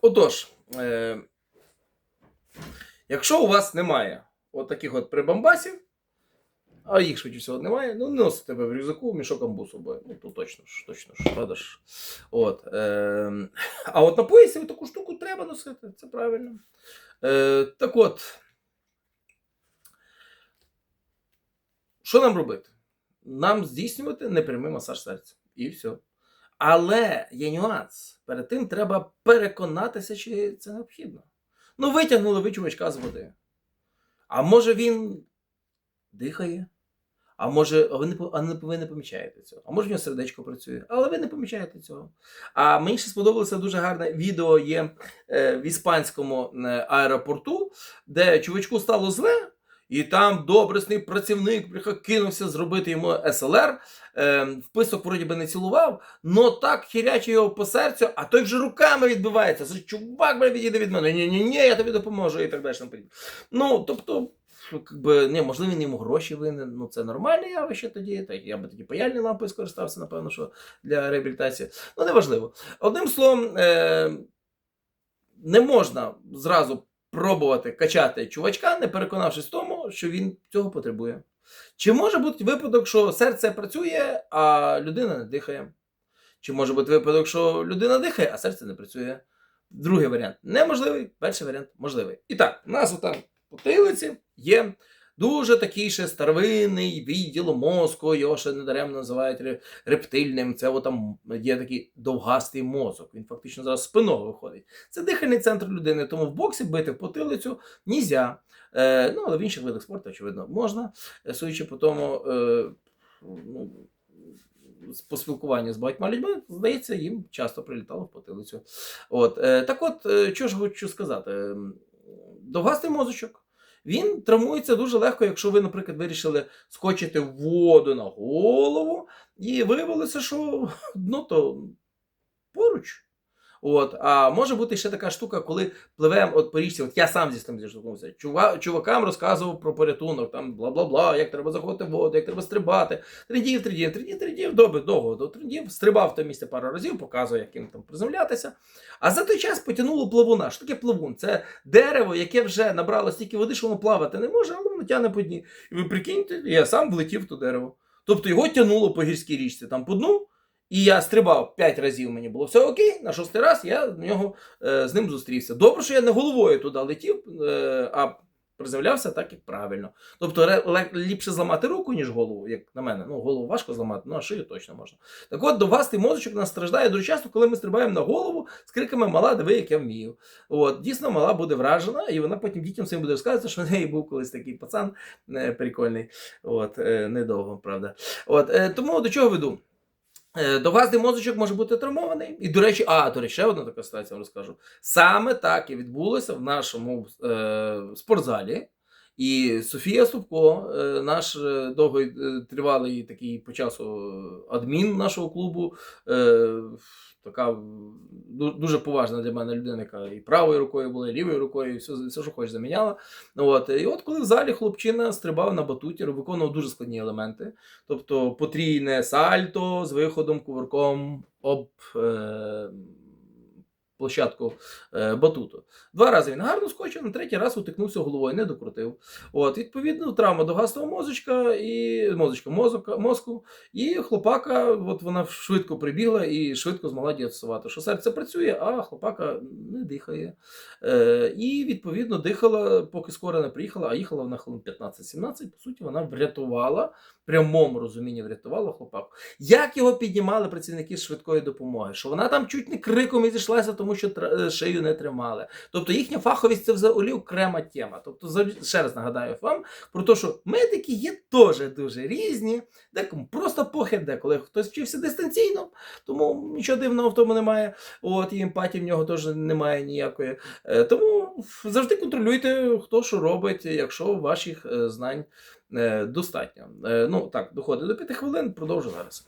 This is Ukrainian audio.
Отож, е, якщо у вас немає от от прибамбасів, а їх швидше всього немає, ну не носите ви в рюкзаку мішок амбу собою. Ну, то точно ж, точно ж, правда. От, е, а от на поясі таку штуку треба носити, це правильно. Е, так от. Що нам робити? Нам здійснювати непрямий масаж серця. І все. Але є нюанс. Перед тим треба переконатися, чи це необхідно. Ну, витягнули ви чувачка з води. А може він дихає? А може, ви не, ви не помічаєте цього. А може в нього сердечко працює, але ви не помічаєте цього. А мені ще сподобалося дуже гарне відео є е, в іспанському е, аеропорту, де чувачку стало зле, і там добресний працівник приїхав, кинувся зробити йому СЛР. Е, вписок вроді би не цілував, но так хіряче його по серцю, а той вже руками відбивається. Це чувак, бля, відійди від мене. Ні, ні, ні, я тобі допоможу і так далі. Ну, тобто, якби, ні, можливо, він йому гроші винен. Ну, це нормальне явище тоді. Так, я би тоді паяльні лампи скористався, напевно, що для реабілітації. Ну, неважливо. Одним словом, е, не можна зразу пробувати качати чувачка, не переконавшись в тому, що він цього потребує. Чи може бути випадок, що серце працює, а людина не дихає? Чи може бути випадок, що людина дихає, а серце не працює? Другий варіант неможливий, перший варіант можливий. І так, у нас отам по потилиці є дуже такий ще старовинний відділ мозку, його ще недаремно називають рептильним. Це там є такий довгастий мозок. Він фактично зараз спиново виходить. Це дихальний центр людини, тому в боксі бити в потилицю нізя. Е, ну, але в інших видах спорту, очевидно, можна. Е, Судячи по тому, е, ну, з- по спілкуванню з багатьма людьми, здається, їм часто прилітало в потилицю. От, е, так от, е, що ж хочу сказати, Ем, довгастий мозочок. Він травмується дуже легко, якщо ви, наприклад, вирішили скочити воду на голову, і виявилося, що дно то поруч. От, а може бути ще така штука, коли пливемо от по річці, от я сам зі цим зіштовхнувся. Чува, чувакам розказував про порятунок, там бла-бла-бла, як треба заходити в воду, як треба стрибати. Тридів, тридів, тридів, тридів, добре, довго до тридів, стрибав те місце пару разів, показує, як їм там приземлятися. А за той час потягнуло плавуна. Що таке плавун? Це дерево, яке вже набрало стільки води, що воно плавати не може, але воно тягне по дні. І ви прикиньте, я сам влетів в то дерево. Тобто його тягнуло по гірській річці там по дну. І я стрибав 5 разів, мені було все окей. На шостий раз я в нього, е, з ним зустрівся. Добре, що я не головою туди летів, е, а приземлявся так, як правильно. Тобто ліпше зламати руку, ніж голову, як на мене. Ну, голову важко зламати, ну а шию точно можна. Так от, довгастий мозочок нас страждає дуже часто, коли ми стрибаємо на голову з криками Мала, диви, як я вмію. От, дійсно, мала буде вражена, і вона потім дітям своїм буде розказувати, що в неї був колись такий пацан е, прикольний. От, е, недовго, правда. От, е, тому до чого веду? Е, Довгастий мозочок може бути травмований. І, до речі, а, до ще одна така ситуація розкажу. Саме так і відбулося в нашому е, спортзалі. І Софія Ступко, е, наш е, довгий е, тривалий такий по часу адмін нашого клубу, така дуже поважна для мене людина, яка і правою рукою була, і лівою рукою, і все, все що хочеш, заміняла. От. І от коли в залі хлопчина стрибав на батуті, виконував дуже складні елементи. Тобто потрійне сальто з виходом кувырком об е, площадку е, батуту. Два рази він гарно скочив, на третій раз утикнувся головою, не докрутив. От, відповідно, травма довгастого мозочка і мозочка, мозока, мозку. І хлопака, от вона швидко прибігла і швидко змогла діагностувати, що серце працює, а хлопака не дихає. Е, і відповідно дихала, поки скоро не приїхала, а їхала вона хвилин 15-17. По суті, вона врятувала, прямому розумінні врятувала хлопаку. Як його піднімали працівники швидкої допомоги? Що вона там чуть не криком і зійшлася, тому що е, шию не тримали. Тобто їхня фаховість це взагалі окрема тема. Тобто, ще раз нагадаю вам про те, що медики є теж дуже різні, декому просто похід, деколи хтось вчився дистанційно, тому нічого дивного в тому немає. От і емпатії в нього теж немає ніякої. Е, Тому завжди контролюйте, хто що робить, якщо ваших е, знань достатньо. Ну так, доходить до 5 хвилин, продовжу зараз.